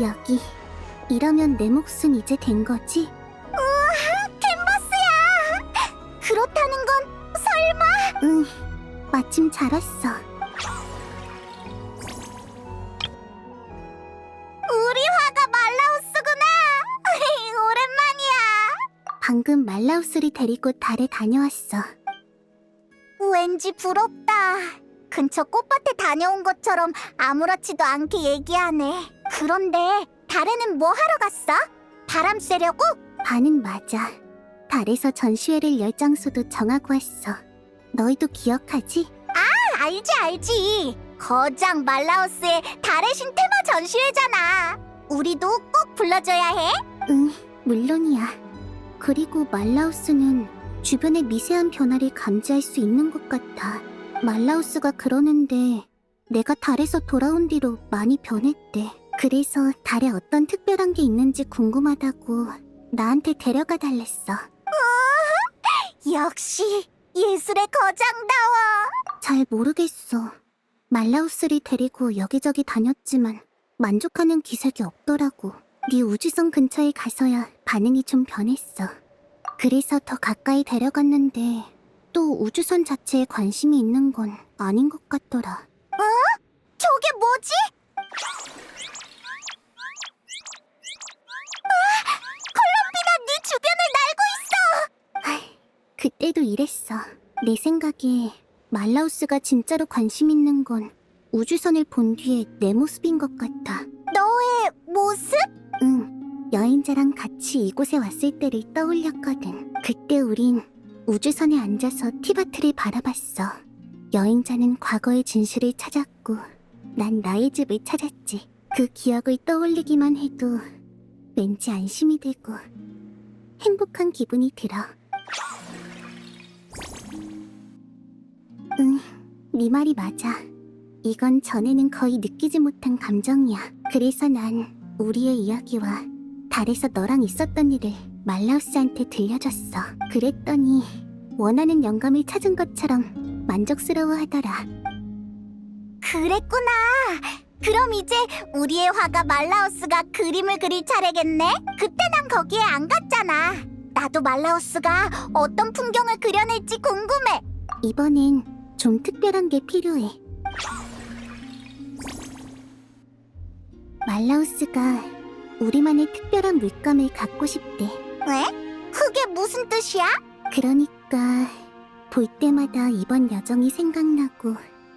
여기. 이러면 내 몫은 이제 된 거지? 캔버스야! 그렇다는 건 설마... 응. 마침 잘 왔어. 우리 화가 말라우스구나! 오랜만이야! 방금 말라우스를 데리고 달에 다녀왔어. 왠지 부럽다. 근처 꽃밭에 다녀온 것처럼 아무렇지도 않게 얘기하네. 그런데 달에는 뭐 하러 갔어? 바람 쐬려고? 반은 맞아. 달에서 전시회를 열 장소도 정하고 왔어. 너희도 기억하지? 아, 알지 알지. 거장 말라우스의 달의 신 테마 전시회잖아. 우리도 꼭 불러줘야 해. 응, 물론이야. 그리고 말라우스는 주변의 미세한 변화를 감지할 수 있는 것 같아. 말라우스가 그러는데 내가 달에서 돌아온 뒤로 많이 변했대. 그래서 달에 어떤 특별한 게 있는지 궁금하다고 나한테 데려가 달랬어. 역시 예술의 거장다워. 잘 모르겠어. 말라우스를 데리고 여기저기 다녔지만 만족하는 기색이 없더라고. 네 우주선 근처에 가서야 반응이 좀 변했어. 그래서 더 가까이 데려갔는데 또 우주선 자체에 관심이 있는 건 아닌 것 같더라. 저게 뭐지? 아, 콜롬비나 네 주변을 날고 있어. 그때도 이랬어. 내 생각에 말라우스가 진짜로 관심 있는 건 우주선을 본 뒤에 내 모습인 것 같아. 너의 모습? 응, 여행자랑 같이 이곳에 왔을 때를 떠올렸거든. 그때 우린 우주선에 앉아서 티바트를 바라봤어. 여행자는 과거의 진실을 찾았고, 난 나의 집을 찾았지. 그 기억을 떠올리기만 해도 왠지 안심이 되고 행복한 기분이 들어. 응, 네 말이 맞아. 이건 전에는 거의 느끼지 못한 감정이야. 그래서 난 우리의 이야기와 달에서 너랑 있었던 일을 말라우스한테 들려줬어. 그랬더니 원하는 영감을 찾은 것처럼 만족스러워하더라. 그랬구나. 그럼 이제 우리의 화가 말라우스가 그림을 그릴 차례겠네? 그때 난 거기에 안 갔잖아. 나도 말라우스가 어떤 풍경을 그려낼지 궁금해. 이번엔 좀 특별한 게 필요해. 말라우스가 우리만의 특별한 물감을 갖고 싶대. 왜? 그게 무슨 뜻이야? 그러니까 볼 때마다 이번 여정이 생각나고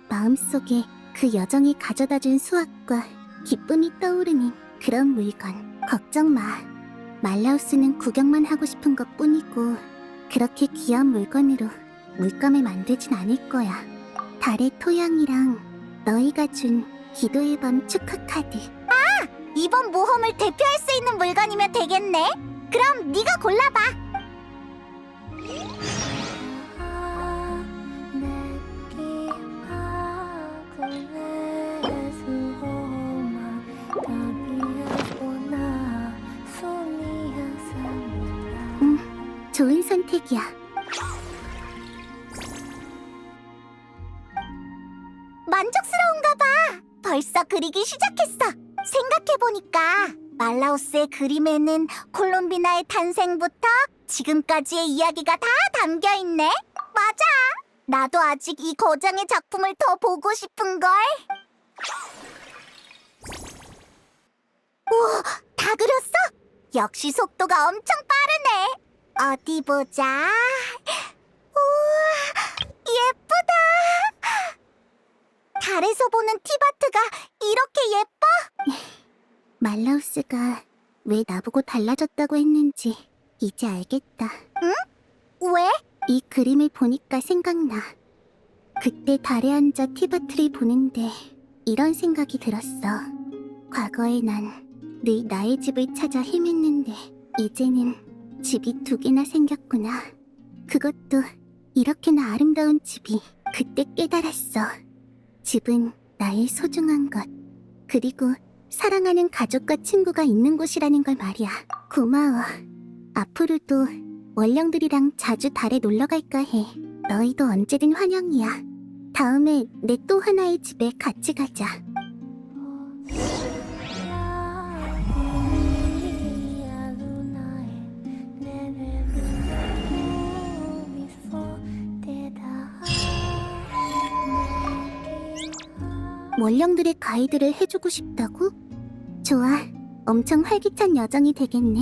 마음속에 그 여정이 가져다준 수확과 기쁨이 떠오르는 그런 물건. 걱정 마. 말라우스는 구경만 하고 싶은 것 뿐이고 그렇게 귀한 물건으로 물감을 만들진 않을 거야. 달의 토양이랑 너희가 준 기도의 밤 축하 카드. 이번 모험을 대표할 수 있는 물건이면 되겠네. 그럼 네가 골라봐. 좋은 선택이야. 만족스러운가 봐. 벌써 그리기 시작했어. 생각해보니까 말라우스의 그림에는 콜롬비나의 탄생부터 지금까지의 이야기가 다 담겨 있네. 맞아. 나도 아직 이 거장의 작품을 더 보고 싶은걸. 우와, 다 그렸어? 역시 속도가 엄청 빠르네. 어디 보자. 우와, 예쁘다. 달에서 보는 티바트가 이렇게 예뻐? 말라우스가 왜 나보고 달라졌다고 했는지 이제 알겠다. 왜? 이 그림을 보니까 생각나. 그때 달에 앉아 티바트를 보는데 이런 생각이 들었어. 과거에 난 늘 나의 집을 찾아 헤맸는데 이제는 집이 두 개나 생겼구나. 그것도 이렇게나 아름다운 집이 그때 깨달았어. 집은 나의 소중한 것. 그리고 사랑하는 가족과 친구가 있는 곳이라는 걸 말이야. 고마워. 앞으로도 원령들이랑 자주 달에 놀러 갈까 해. 너희도 언제든 환영이야. 다음에 내 또 하나의 집에 같이 가자. 원령들의 가이드를 해주고 싶다고? 좋아. 엄청 활기찬 여정이 되겠네.